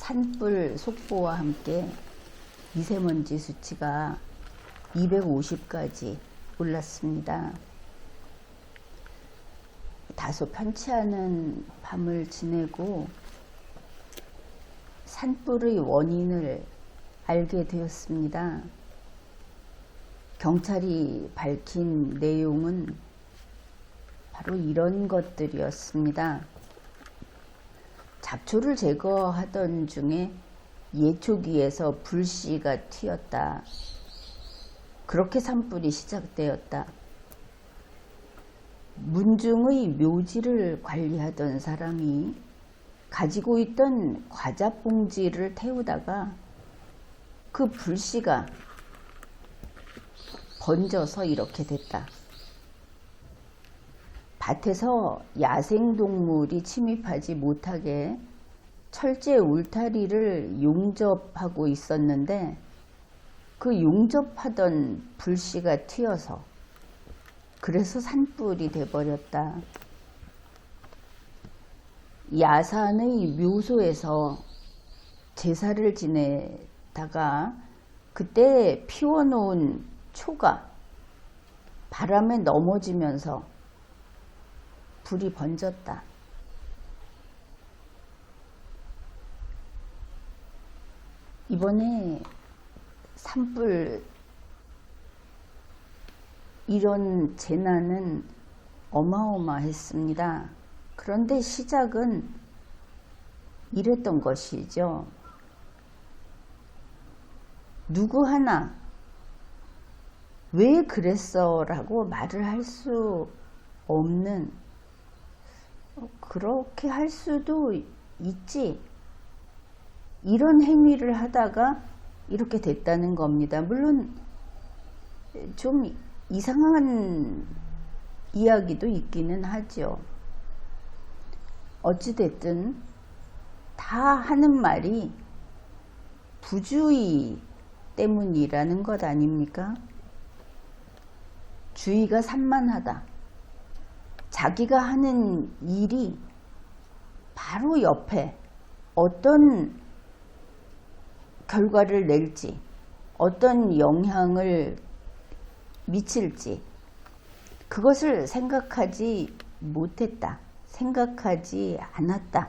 산불 속보와 함께 미세먼지 수치가 250까지 올랐습니다. 다소 편치 않은 밤을 지내고 산불의 원인을 알게 되었습니다. 경찰이 밝힌 내용은 바로 이런 것들이었습니다. 잡초를 제거하던 중에 예초기에서 불씨가 튀었다. 그렇게 산불이 시작되었다. 문중의 묘지를 관리하던 사람이 가지고 있던 과자 봉지를 태우다가 그 불씨가 번져서 이렇게 됐다. 밭에서 야생동물이 침입하지 못하게 철제 울타리를 용접하고 있었는데 그 용접하던 불씨가 튀어서 그래서 산불이 돼버렸다. 야산의 묘소에서 제사를 지내다가 그때 피워놓은 초가 바람에 넘어지면서 불이 번졌다. 이번에 산불 이런 재난은 어마어마했습니다. 그런데 시작은 이랬던 것이죠. 누구 하나 왜 그랬어? 라고 말을 할 수 없는, 어, 그렇게 할 수도 있지. 이런 행위를 하다가 이렇게 됐다는 겁니다. 물론, 좀 이상한 이야기도 있기는 하죠. 어찌됐든, 다 하는 말이 부주의 때문이라는 것 아닙니까? 주의가 산만하다. 자기가 하는 일이 바로 옆에 어떤 결과를 낼지, 어떤 영향을 미칠지, 그것을 생각하지 못했다. 생각하지 않았다.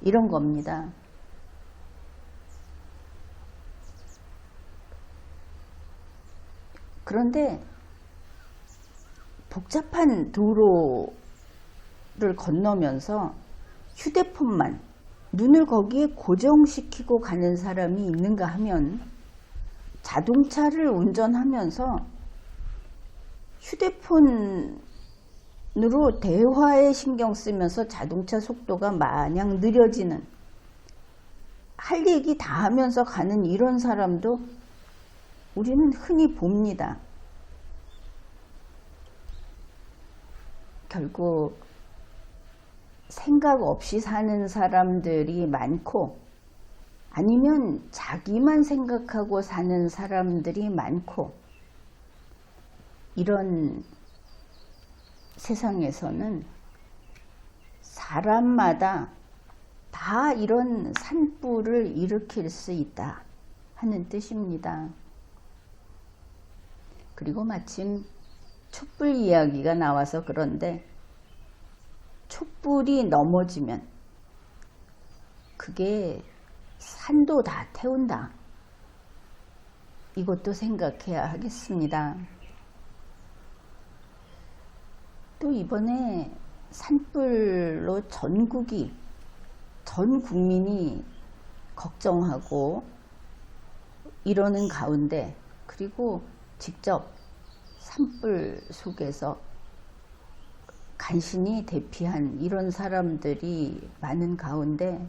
이런 겁니다. 그런데 복잡한 도로를 건너면서 휴대폰만 눈을 거기에 고정시키고 가는 사람이 있는가 하면 자동차를 운전하면서 휴대폰으로 대화에 신경 쓰면서 자동차 속도가 마냥 느려지는 할 얘기 다 하면서 가는 이런 사람도 우리는 흔히 봅니다. 결국 생각 없이 사는 사람들이 많고 아니면 자기만 생각하고 사는 사람들이 많고 이런 세상에서는 사람마다 다 이런 산불을 일으킬 수 있다 하는 뜻입니다. 그리고 마침 촛불 이야기가 나와서 그런데 촛불이 넘어지면 그게 산도 다 태운다. 이것도 생각해야 하겠습니다. 또 이번에 산불로 전국이, 전 국민이 걱정하고 이러는 가운데, 그리고 직접 산불 속에서 간신히 대피한 이런 사람들이 많은 가운데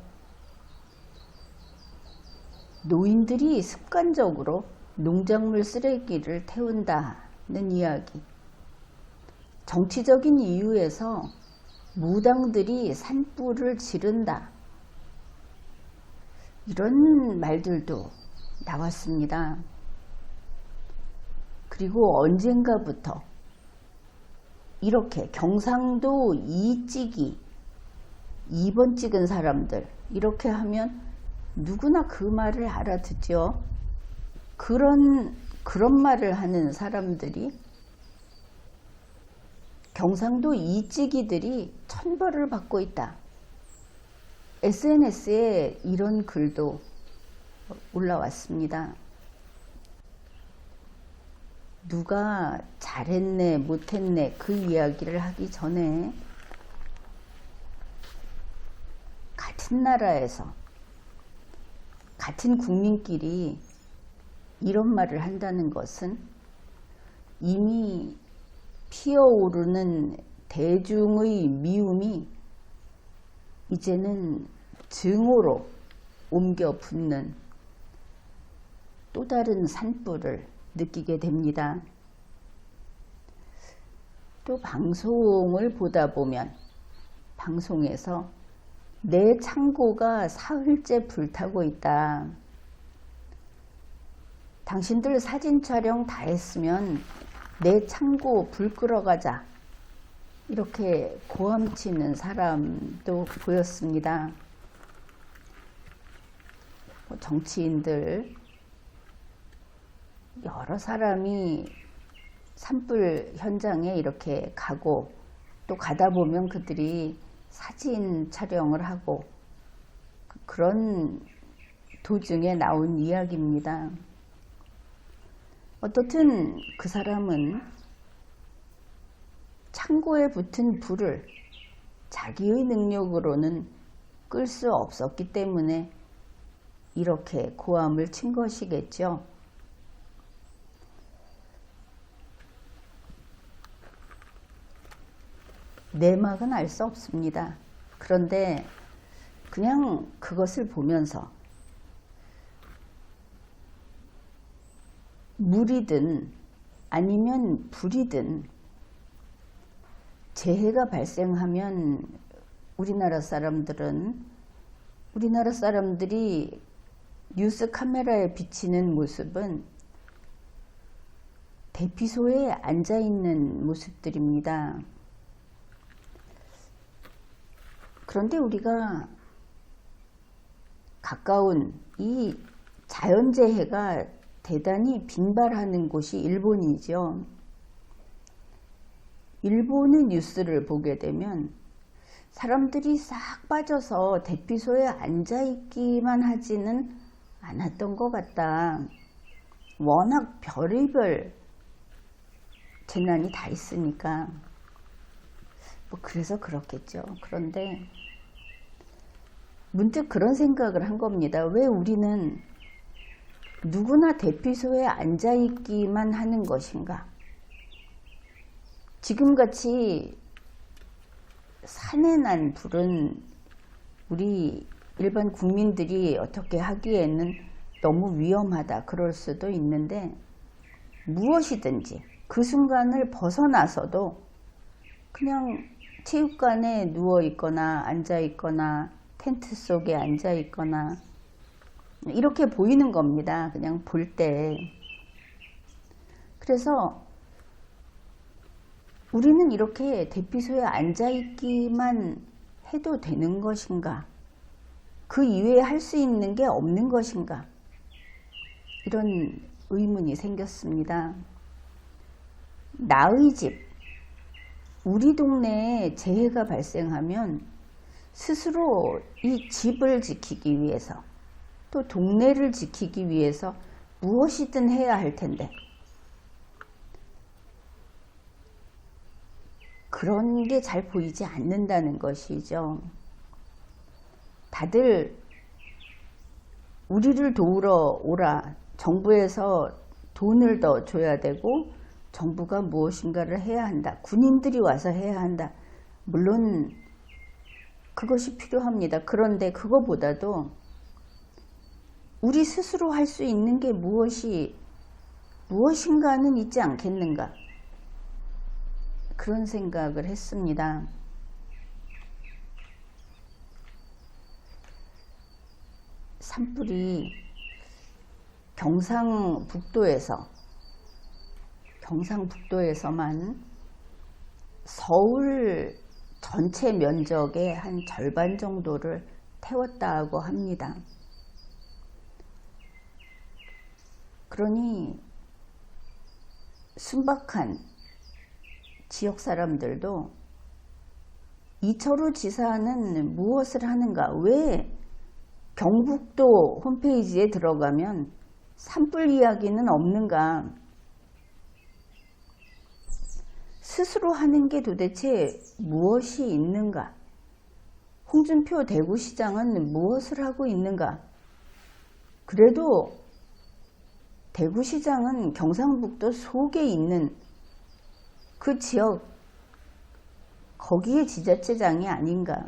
노인들이 습관적으로 농작물 쓰레기를 태운다는 이야기. 정치적인 이유에서 무당들이 산불을 지른다. 이런 말들도 나왔습니다. 그리고 언젠가부터 이렇게 경상도 이찍이 2번 찍은 사람들 이렇게 하면 누구나 그 말을 알아듣죠. 그런 그런 말을 하는 사람들이 경상도 이찌기들이 천벌을 받고 있다. SNS에 이런 글도 올라왔습니다. 누가 잘했네, 못했네, 그 이야기를 하기 전에 같은 나라에서 같은 국민끼리 이런 말을 한다는 것은 이미 피어오르는 대중의 미움이 이제는 증오로 옮겨 붙는 또 다른 산불을 느끼게 됩니다. 또 방송을 보다 보면 방송에서 내 창고가 사흘째 불타고 있다. 당신들 사진 촬영 다 했으면 내 창고 불 끌어가자. 이렇게 고함치는 사람도 보였습니다. 뭐 정치인들, 여러 사람이 산불 현장에 이렇게 가고 또 가다 보면 그들이 사진 촬영을 하고 그런 도중에 나온 이야기입니다. 어떻든 그 사람은 창고에 붙은 불을 자기의 능력으로는 끌 수 없었기 때문에 이렇게 고함을 친 것이겠죠. 내막은 알 수 없습니다. 그런데 그냥 그것을 보면서 물이든 아니면 불이든 재해가 발생하면 우리나라 사람들은 우리나라 사람들이 뉴스 카메라에 비치는 모습은 대피소에 앉아 있는 모습들입니다. 그런데 우리가 가까운 이 자연재해가 대단히 빈발하는 곳이 일본이죠. 일본의 뉴스를 보게 되면 사람들이 싹 빠져서 대피소에 앉아있기만 하지는 않았던 것 같다. 워낙 별의별 재난이 다 있으니까. 뭐 그래서 그렇겠죠. 그런데 문득 그런 생각을 한 겁니다. 왜 우리는 누구나 대피소에 앉아 있기만 하는 것인가? 지금같이 산에 난 불은 우리 일반 국민들이 어떻게 하기에는 너무 위험하다 그럴 수도 있는데 무엇이든지 그 순간을 벗어나서도 그냥 체육관에 누워 있거나 앉아 있거나 텐트 속에 앉아 있거나 이렇게 보이는 겁니다. 그냥 볼 때. 그래서 우리는 이렇게 대피소에 앉아 있기만 해도 되는 것인가? 그 이외에 할 수 있는 게 없는 것인가? 이런 의문이 생겼습니다. 나의 집, 우리 동네에 재해가 발생하면 스스로 이 집을 지키기 위해서 또 동네를 지키기 위해서 무엇이든 해야 할 텐데 그런 게 잘 보이지 않는다는 것이죠. 다들 우리를 도우러 오라. 정부에서 돈을 더 줘야 되고 정부가 무엇인가를 해야 한다. 군인들이 와서 해야 한다. 물론 그것이 필요합니다. 그런데 그거보다도 우리 스스로 할 수 있는 게 무엇이 무엇인가는 있지 않겠는가? 그런 생각을 했습니다. 산불이 경상북도에서 경상북도에서만 서울 전체 면적의 한 절반 정도를 태웠다고 합니다. 그러니 순박한 지역 사람들도 이철우 지사는 무엇을 하는가? 왜 경북도 홈페이지에 들어가면 산불 이야기는 없는가? 스스로 하는 게 도대체 무엇이 있는가? 홍준표 대구시장은 무엇을 하고 있는가? 그래도 대구시장은 경상북도 속에 있는 그 지역, 거기에 지자체장이 아닌가.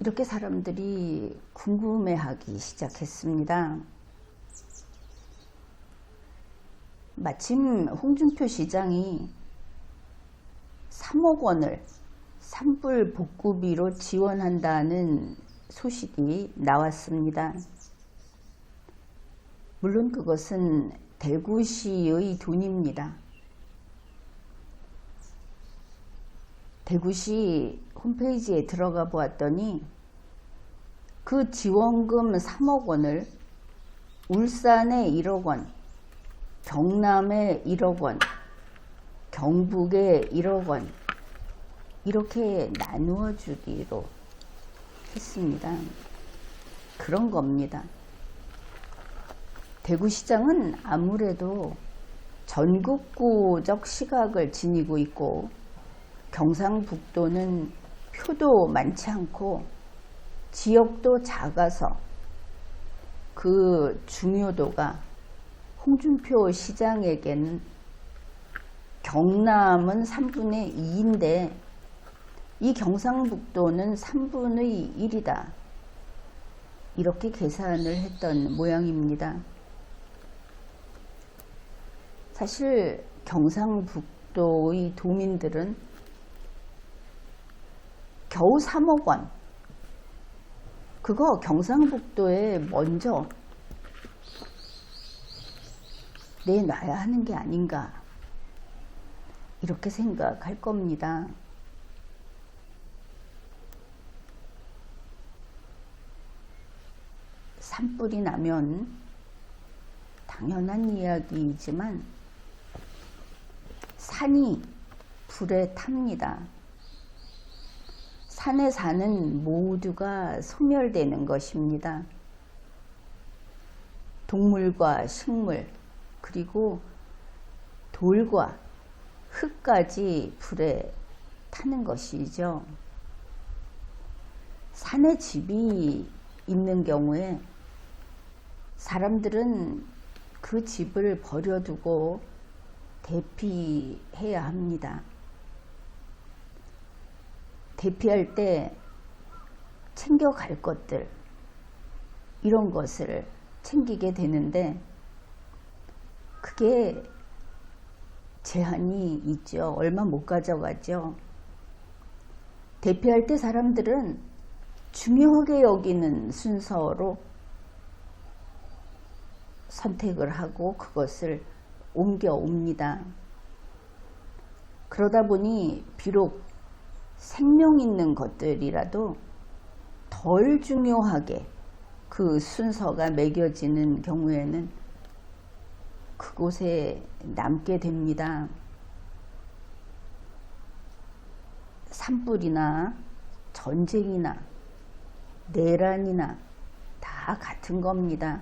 이렇게 사람들이 궁금해하기 시작했습니다. 마침 홍준표 시장이 3억 원을 산불 복구비로 지원한다는 소식이 나왔습니다. 물론 그것은 대구시의 돈입니다. 대구시 홈페이지에 들어가 보았더니 그 지원금 3억 원을 울산에 1억 원, 경남에 1억 원, 경북에 1억 원, 이렇게 나누어 주기로 했습니다. 그런 겁니다. 대구시장은 아무래도 전국구적 시각을 지니고 있고 경상북도는 표도 많지 않고 지역도 작아서 그 중요도가 홍준표 시장에겐 경남은 3분의 2인데 이 경상북도는 3분의 1이다. 이렇게 계산을 했던 모양입니다. 사실 경상북도의 도민들은 겨우 3억 원. 그거 경상북도에 먼저 내놔야 하는 게 아닌가. 이렇게 생각할 겁니다. 산불이 나면 당연한 이야기이지만 산이 불에 탑니다. 산에 사는 모두가 소멸되는 것입니다. 동물과 식물, 그리고 돌과 흙까지 불에 타는 것이죠. 산에 집이 있는 경우에 사람들은 그 집을 버려두고 대피해야 합니다. 대피할 때 챙겨갈 것들, 이런 것을 챙기게 되는데, 그게 제한이 있죠. 얼마 못 가져가죠. 대피할 때 사람들은 중요하게 여기는 순서로 선택을 하고 그것을 옮겨 옵니다. 그러다 보니 비록 생명 있는 것들이라도 덜 중요하게 그 순서가 매겨지는 경우에는 그곳에 남게 됩니다. 산불이나 전쟁이나 내란이나 다 같은 겁니다.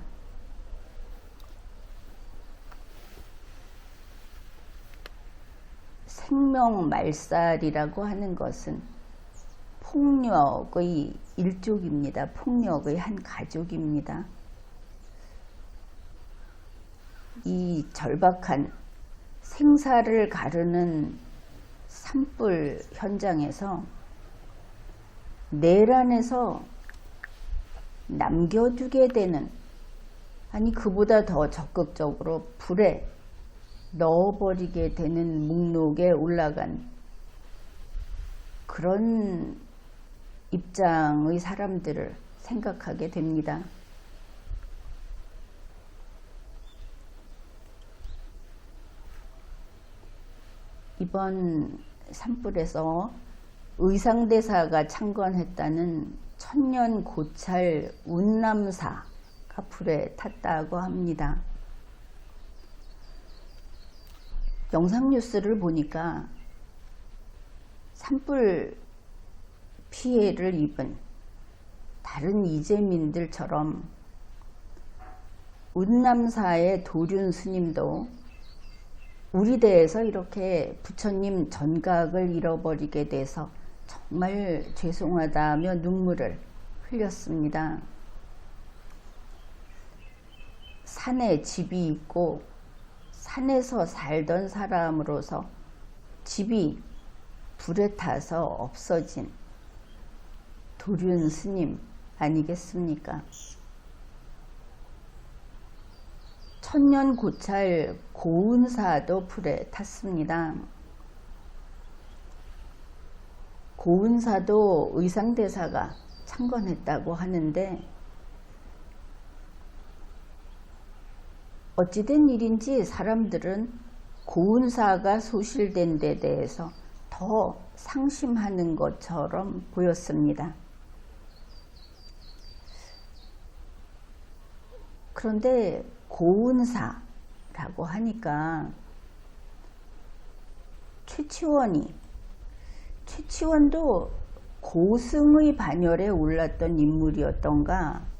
생명 말살이라고 하는 것은 폭력의 일족입니다. 폭력의 한 가족입니다. 이 절박한 생사를 가르는 산불 현장에서 내란에서 남겨두게 되는 아니 그보다 더 적극적으로 불에 넣어버리게 되는 목록에 올라간 그런 입장의 사람들을 생각하게 됩니다. 이번 산불에서 의상대사가 창건했다는 천년 고찰 운남사가 불에 탔다고 합니다. 영상 뉴스를 보니까 산불 피해를 입은 다른 이재민들처럼 운남사의 도륜 스님도 우리 대에서 이렇게 부처님 전각을 잃어버리게 돼서 정말 죄송하다며 눈물을 흘렸습니다. 산에 집이 있고 산에서 살던 사람으로서 집이 불에 타서 없어진 도륜 스님 아니겠습니까? 천년 고찰 고은사도 불에 탔습니다. 고은사도 의상대사가 창건했다고 하는데 어찌된 일인지 사람들은 고은사가 소실된 데 대해서 더 상심하는 것처럼 보였습니다. 그런데 고은사라고 하니까 최치원이 최치원도 고승의 반열에 올랐던 인물이었던가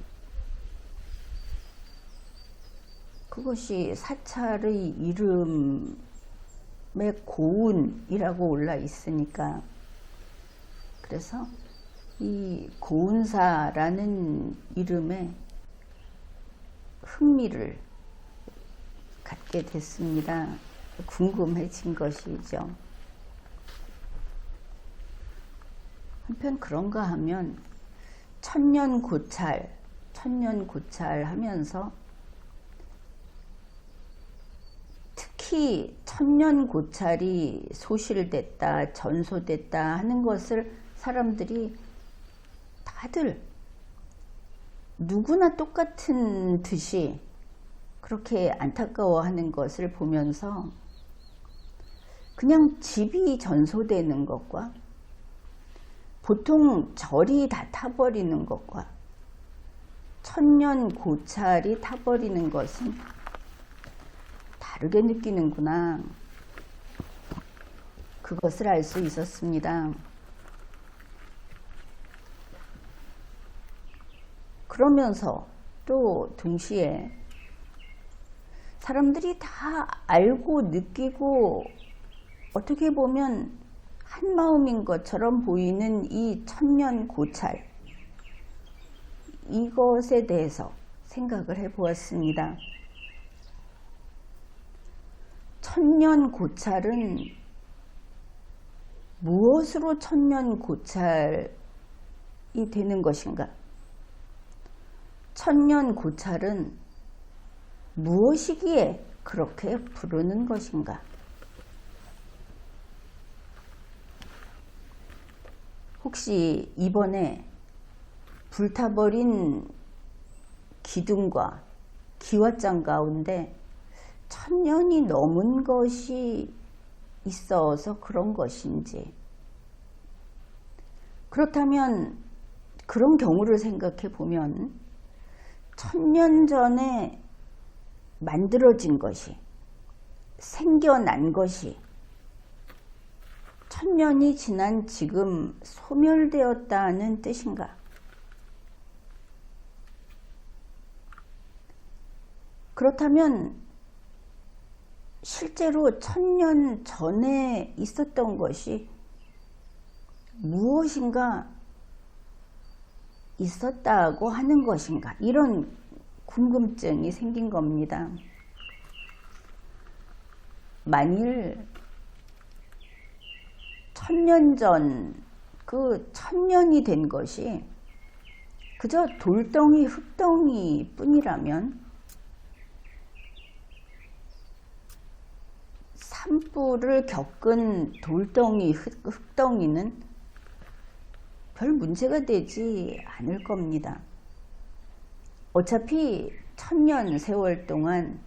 그것이 사찰의 이름에 고운이라고 올라 있으니까 그래서 이 고운사라는 이름에 흥미를 갖게 됐습니다. 궁금해진 것이죠. 한편 그런가 하면 천년 고찰, 천년 고찰 하면서 특히 천년 고찰이 소실됐다, 전소됐다 하는 것을 사람들이 다들 누구나 똑같은 듯이 그렇게 안타까워하는 것을 보면서 그냥 집이 전소되는 것과 보통 절이 다 타버리는 것과 천년 고찰이 타버리는 것은 다르게 느끼는구나. 그것을 알 수 있었습니다. 그러면서 또 동시에 사람들이 다 알고 느끼고 어떻게 보면 한 마음인 것처럼 보이는 이 천년 고찰 이것에 대해서 생각을 해 보았습니다. 천년 고찰은 무엇으로 천년 고찰이 되는 것인가? 천년 고찰은 무엇이기에 그렇게 부르는 것인가? 혹시 이번에 불타버린 기둥과 기와장 가운데 천년이 넘은 것이 있어서 그런 것인지 그렇다면 그런 경우를 생각해 보면 천년 전에 만들어진 것이 생겨난 것이 천년이 지난 지금 소멸되었다는 뜻인가? 그렇다면 실제로 천년 전에 있었던 것이 무엇인가 있었다고 하는 것인가? 이런 궁금증이 생긴 겁니다. 만일 천년 전, 그 천년이 된 것이 그저 돌덩이, 흙덩이 뿐이라면 산불을 겪은 돌덩이, 흙덩이는 별 문제가 되지 않을 겁니다. 어차피 천년 세월 동안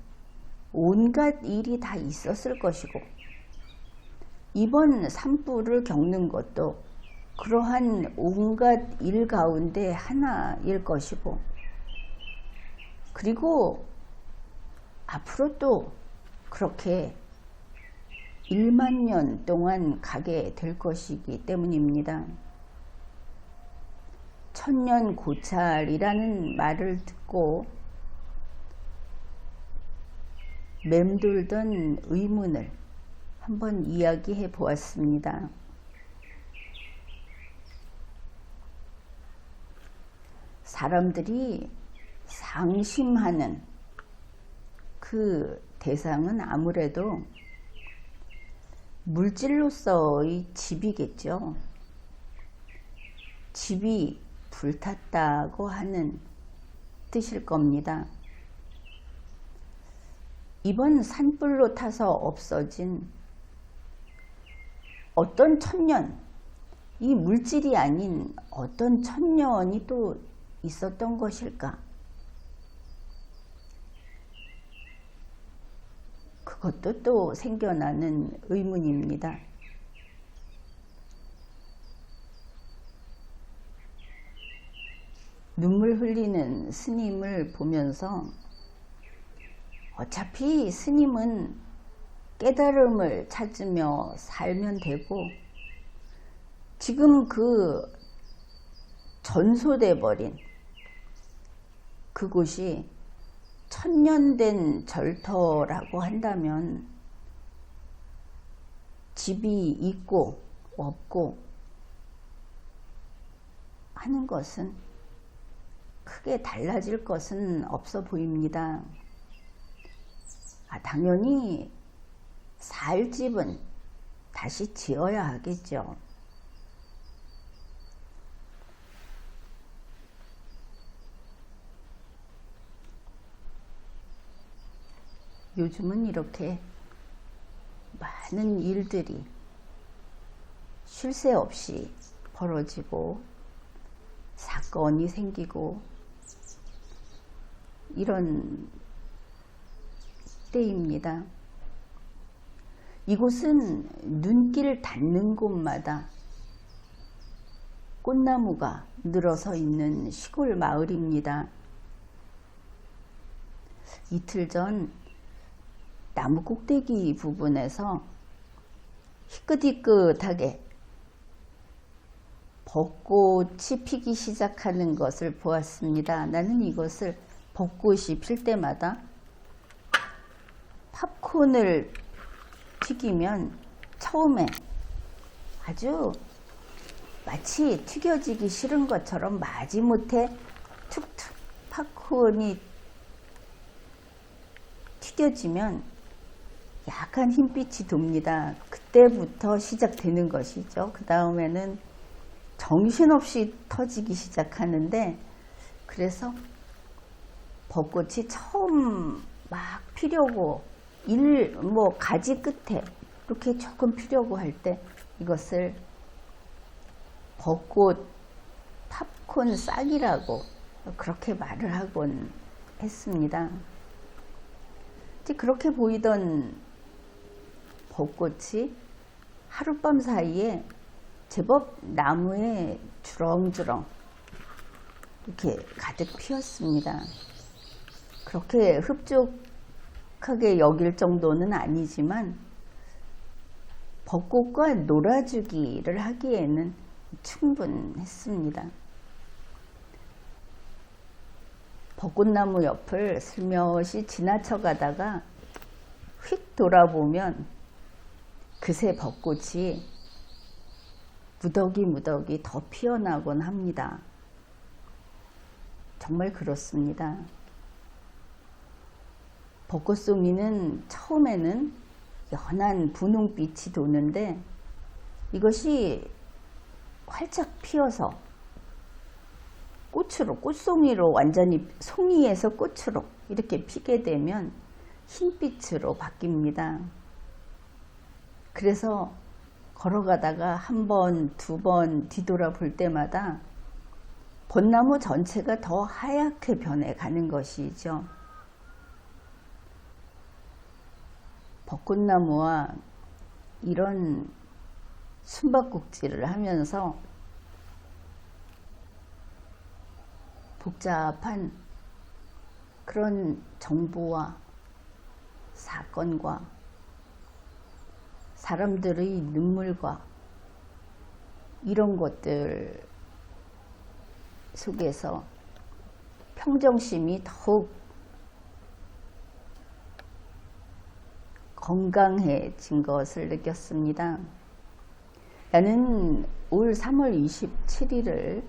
온갖 일이 다 있었을 것이고 이번 산불을 겪는 것도 그러한 온갖 일 가운데 하나일 것이고 그리고 앞으로 또 그렇게 1만 년 동안 가게 될 것이기 때문입니다. 천년 고찰이라는 말을 듣고 맴돌던 의문을 한번 이야기해 보았습니다. 사람들이 상심하는 그 대상은 아무래도 물질로서의 집이겠죠. 집이 불탔다고 하는 뜻일 겁니다. 이번 산불로 타서 없어진 어떤 천년, 이 물질이 아닌 어떤 천년이 또 있었던 것일까? 그것도 또 생겨나는 의문입니다. 눈물 흘리는 스님을 보면서 어차피 스님은 깨달음을 찾으며 살면 되고 지금 그 전소돼 버린 그곳이 천년된 절터라고 한다면 집이 있고 없고 하는 것은 크게 달라질 것은 없어 보입니다. 아, 당연히 살 집은 다시 지어야 하겠죠. 요즘은 이렇게 많은 일들이 쉴 새 없이 벌어지고 사건이 생기고 이런 때입니다. 이곳은 눈길 닿는 곳마다 꽃나무가 늘어서 있는 시골 마을입니다. 이틀 전 나무 꼭대기 부분에서 희끗희끗하게 벚꽃이 피기 시작하는 것을 보았습니다. 나는 이것을 벚꽃이 필 때마다 팝콘을 튀기면 처음에 아주 마치 튀겨지기 싫은 것처럼 마지못해 툭툭 팝콘이 튀겨지면 약간 흰빛이 돕니다. 그때부터 시작되는 것이죠. 그 다음에는 정신없이 터지기 시작하는데 그래서 벚꽃이 처음 막 피려고 일 뭐 가지 끝에 이렇게 조금 피려고 할 때 이것을 벚꽃 팝콘 싹이라고 그렇게 말을 하곤 했습니다. 그렇게 보이던 벚꽃이 하룻밤 사이에 제법 나무에 주렁주렁 이렇게 가득 피었습니다. 그렇게 흡족하게 여길 정도는 아니지만 벚꽃과 놀아주기를 하기에는 충분했습니다. 벚꽃나무 옆을 슬며시 지나쳐 가다가 휙 돌아보면 그새 벚꽃이 무더기 무더기 더 피어나곤 합니다. 정말 그렇습니다. 벚꽃송이는 처음에는 연한 분홍빛이 도는데 이것이 활짝 피어서 꽃으로 꽃송이로 완전히 송이에서 꽃으로 이렇게 피게 되면 흰빛으로 바뀝니다. 그래서 걸어가다가 한 번, 두 번 뒤돌아 볼 때마다 벚나무 전체가 더 하얗게 변해가는 것이죠. 벚꽃나무와 이런 숨바꼭질을 하면서 복잡한 그런 정보와 사건과 사람들의 눈물과 이런 것들 속에서 평정심이 더욱 건강해진 것을 느꼈습니다. 나는 올 3월 27일을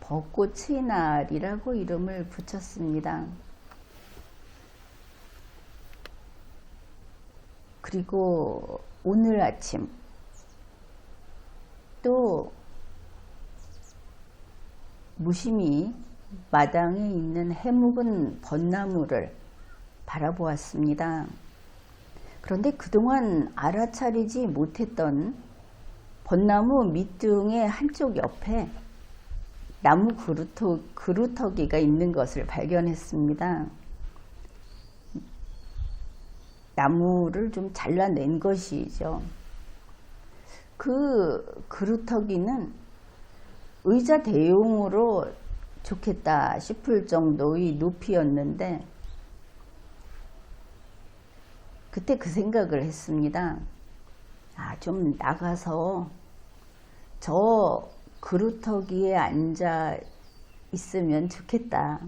벚꽃의 날이라고 이름을 붙였습니다. 그리고 오늘 아침 또 무심히 마당에 있는 해묵은 벚나무를 바라보았습니다. 그런데 그동안 알아차리지 못했던 벚나무 밑둥의 한쪽 옆에 나무 그루터, 그루터기가 있는 것을 발견했습니다. 나무를 좀 잘라낸 것이죠. 그 그루터기는 의자 대용으로 좋겠다 싶을 정도의 높이였는데 그때 그 생각을 했습니다. 아, 좀 나가서 저 그루터기에 앉아 있으면 좋겠다.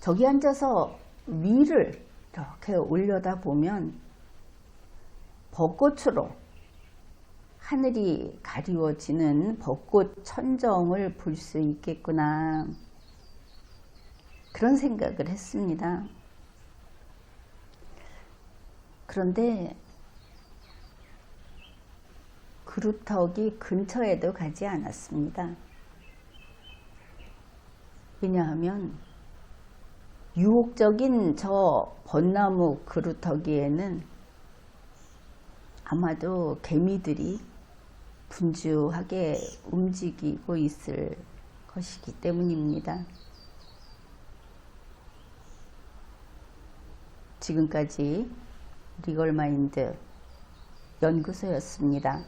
저기 앉아서 위를 이렇게 올려다 보면 벚꽃으로 하늘이 가리워지는 벚꽃 천정을 볼 수 있겠구나. 그런 생각을 했습니다. 그런데 그루터기 근처에도 가지 않았습니다. 왜냐하면 유혹적인 저 벚나무 그루터기에는 아마도 개미들이 분주하게 움직이고 있을 것이기 때문입니다. 지금까지 리걸마인드 연구소였습니다.